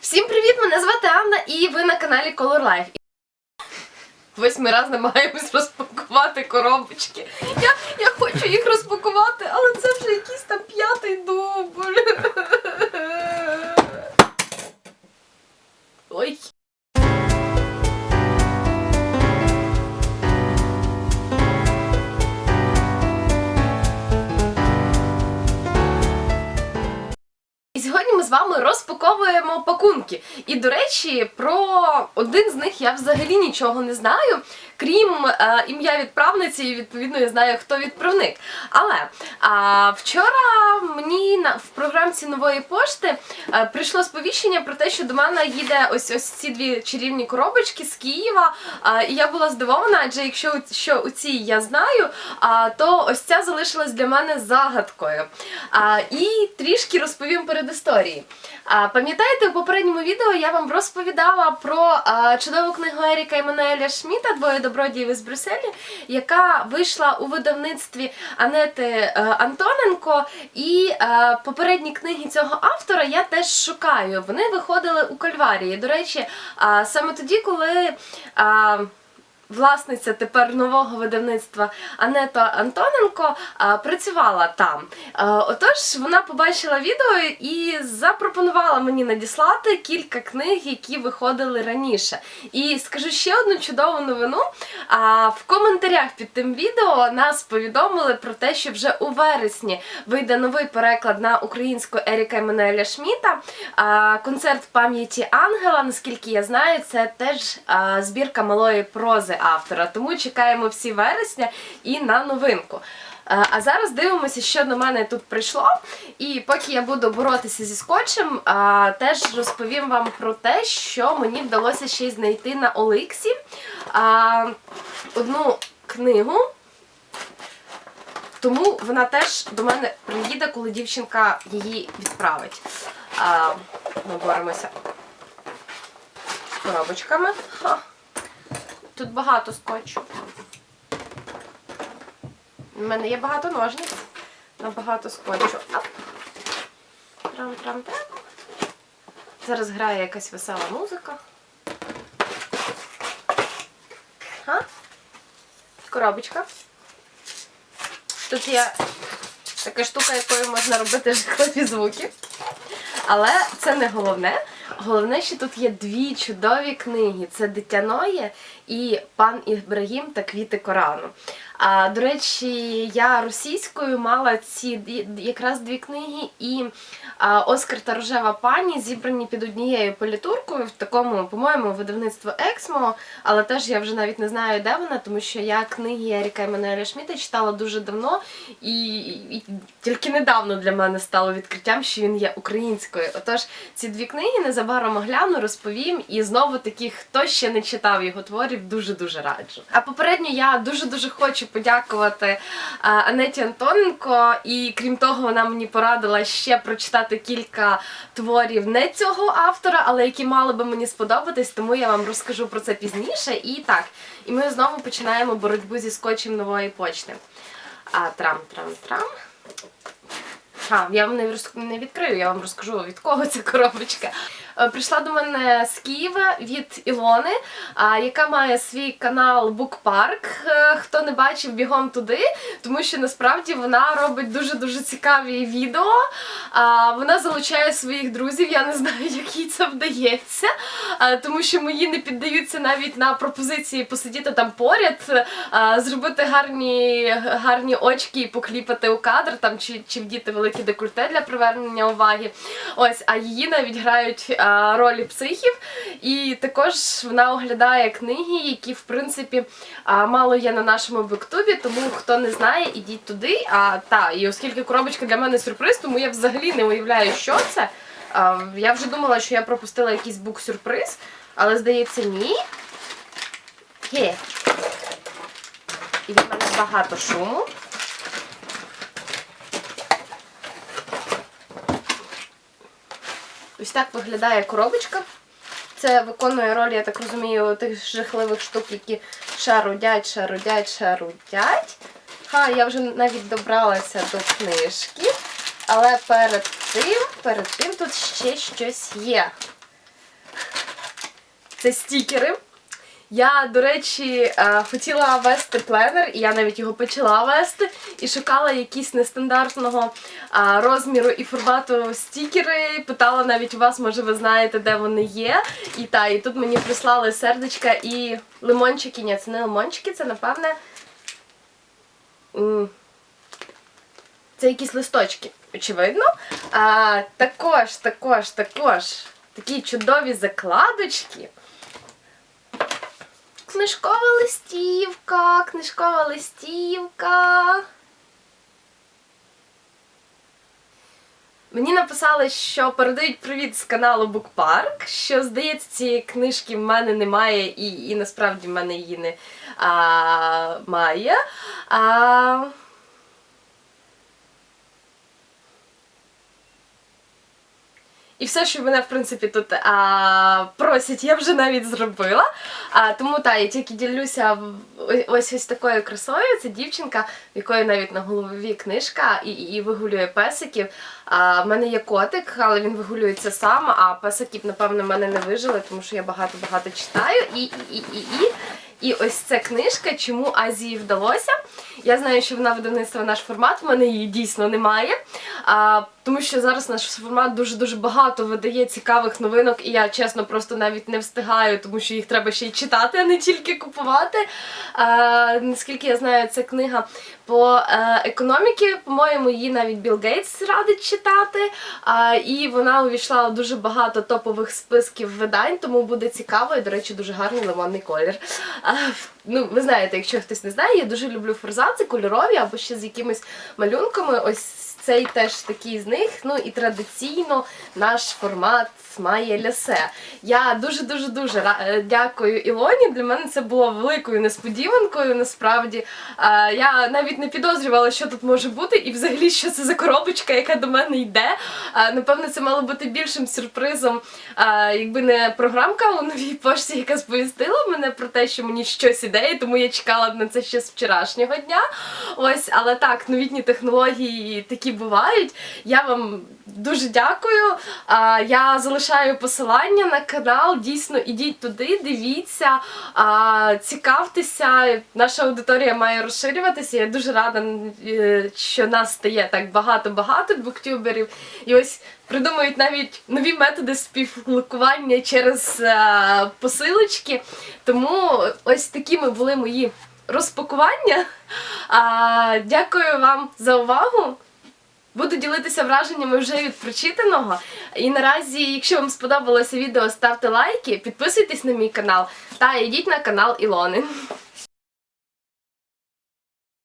Всім привіт! Мене звати Анна і ви на каналі Color Life. Восьмий раз намагаємось розпакувати коробочки. Я, я хочу їх розпакувати, але це вже якийсь там п'ятий дубль. Пакунки. І до речі, про один з них я взагалі нічого не знаю, крім е, ім'я відправниці, і відповідно я знаю, хто відправник. Але а, вчора мені на в програмці нової пошти е, прийшло сповіщення про те, що до мене їде ось ось ці дві чарівні коробочки з Києва. А, і я була здивована, адже якщо що у цій я знаю, а, то ось ця залишилась для мене загадкою. А, і трішки розповім перед історії. А, пам'ятаєте, у попередньому відео я вам розповідала про а, чудову книгу Еріка Еммануеля Шміта Двоє добродіїв із Брюсселі, яка вийшла у видавництві Анети е, Антоненко. І е, попередні книги цього автора я теж шукаю. Вони виходили у Кальварії. До речі, саме тоді, коли. Власниця тепер нового видавництва Анета Антоненко працювала там. Отож, вона побачила відео і запропонувала мені надіслати кілька книг, які виходили раніше. І скажу ще одну чудову новину. В коментарях під тим відео нас повідомили про те, що вже у вересні вийде новий переклад на українську Еріка Еммануеля Шміта. Концерт пам'яті Ангела, наскільки я знаю, це теж збірка малої прози автора. Тому чекаємо всі вересня і на новинку. А а зараз дивимося, що до мене тут прийшло. І поки я буду боротися зі скотчем, теж розповім вам про те, що мені вдалося ще й знайти на Оликсі. Одну книгу. Тому вона теж до мене приїде, коли дівчинка її відправить. Ми боремося з коробочками. Тут багато скотчу. У мене є багато ножниць на багато скотчу. Трам-трам-трам. Зараз грає якась весела музика. Ха? Коробочка. Тут є така штука, якою можна робити жахливі звуки. Але це не головне. Головне, що тут є дві чудові книги: це Дитяноє і Пан Ібрагім та Квіти Корану. А до речі, я російською мала ці якраз дві книги, і Оскар та Рожева пані зібрані під однією політуркою в такому, по-моєму, видавництво Ексмо, але теж я вже навіть не знаю, де вона, тому що я книги Еріка Еммануеля Шміта читала дуже давно, і, і тільки недавно для мене стало відкриттям, що він є українською. Отож, ці дві книги незабаром огляну, розповім, і знову таки, хто ще не читав його творів, дуже-дуже раджу. А попередньо я дуже-дуже хочу подякувати Анеті Антоненко, і крім того, вона мені порадила ще прочитати кілька творів не цього автора, але які мали би мені сподобатись, тому я вам розкажу про це пізніше. І так, і ми знову починаємо боротьбу зі скотчем нової почти. А трам, трам, трам. А, я вам не відкрию, я вам розкажу від кого ця коробочка. Е, Прийшла до мене з Києва від Ілони, яка має свій канал Bookpark. Е, Хто не бачив, бігом туди, тому що насправді вона робить дуже дуже цікаві відео. Вона залучає своїх друзів. Я не знаю, як їй це вдається, тому що мої не піддаються навіть на пропозиції посидіти там поряд, зробити гарні, гарні очки і покліпати у кадр там чи, чи вдіти велике декольте для привернення уваги. Ось, а її навіть грають ролі психів. І також вона оглядає книги, які в принципі мало є на нашому буктубі. Тому хто не знає, ідіть туди. А та і оскільки коробочка для мене сюрприз, тому я взагалі не уявляю, що це. А, я вже думала, що я пропустила якийсь бук-сюрприз, але здається, ні. Є. І від мене багато шуму. Ось так виглядає коробочка. Це виконує роль, я так розумію, тих жахливих штук, які шарудять, шарудять, шарудять. Ха, я вже навіть добралася до книжки. Але перед тим, перед тим тут ще щось є. Це стікери. Я, до речі, е, хотіла вести пленер, і я навіть його почала вести, і шукала якісь нестандартного розміру і формату стікери. Питала навіть у вас, може, ви знаєте, де вони є. І та, і тут мені прислали сердечка і лимончики. Ні, це не лимончики, це напевне. Це якісь листочки, очевидно. А, також, також, також такі чудові закладочки. Книжкова листівка, книжкова листівка. Мені написали, що передають привіт з каналу Букпарк, що, здається, цієї книжки в мене немає, і, і насправді в мене її не а, має. А, І все, що мене, в принципі, тут а, просять, я вже навіть зробила. А, тому так, я тільки ділюся ось ось такою красою. Це дівчинка, в якої навіть на голові книжка і, і вигулює песиків. А, в мене є котик, але він вигулюється сам, а песиків, напевно, мене не вижили, тому що я багато-багато читаю. І, і, і, і, і. Ось ця книжка, чому Азії вдалося. Я знаю, що вона видавництва наш формат, в мене її дійсно немає. А, тому що зараз наш формат дуже-дуже багато видає цікавих новинок, і я чесно просто навіть не встигаю, тому що їх треба ще й читати, а не тільки купувати. А, наскільки я знаю, це книга по е, економіки. По-моєму, її навіть Білл Гейтс радить читати. А, і вона увійшла у дуже багато топових списків видань, тому буде цікаво і, до речі, дуже гарний лимонний колір. А, ну, ви знаєте, якщо хтось не знає, я дуже люблю форзаци кольорові або ще з якимись малюнками. Ось цей теж такий з них. Ну і традиційно наш формат має лясе. Я дуже дуже дякую Ілоні. Для мене це було великою несподіванкою. Насправді я навіть не підозрювала, що тут може бути, і взагалі що це за коробочка, яка до мене йде. Напевно, це мало бути більшим сюрпризом, якби не програмка у новій пошті, яка сповістила мене про те, що мені щось іде, і тому я чекала на це ще з вчорашнього дня. Ось, але так, новітні технології такі бувають. Я вам дуже дякую. Я залишаю посилання на канал. Дійсно, ідіть туди, дивіться, цікавтеся. Наша аудиторія має розширюватися. Я дуже рада, е, що нас стає так багато-багато буктюберів. І ось придумують навіть нові методи співликування через е, посилочки. Тому ось такими були мої розпакування. А, дякую вам за увагу. Буду ділитися враженнями вже від прочитаного. І наразі, якщо вам сподобалося відео, ставте лайки, підписуйтесь на мій канал та йдіть на канал Ілони.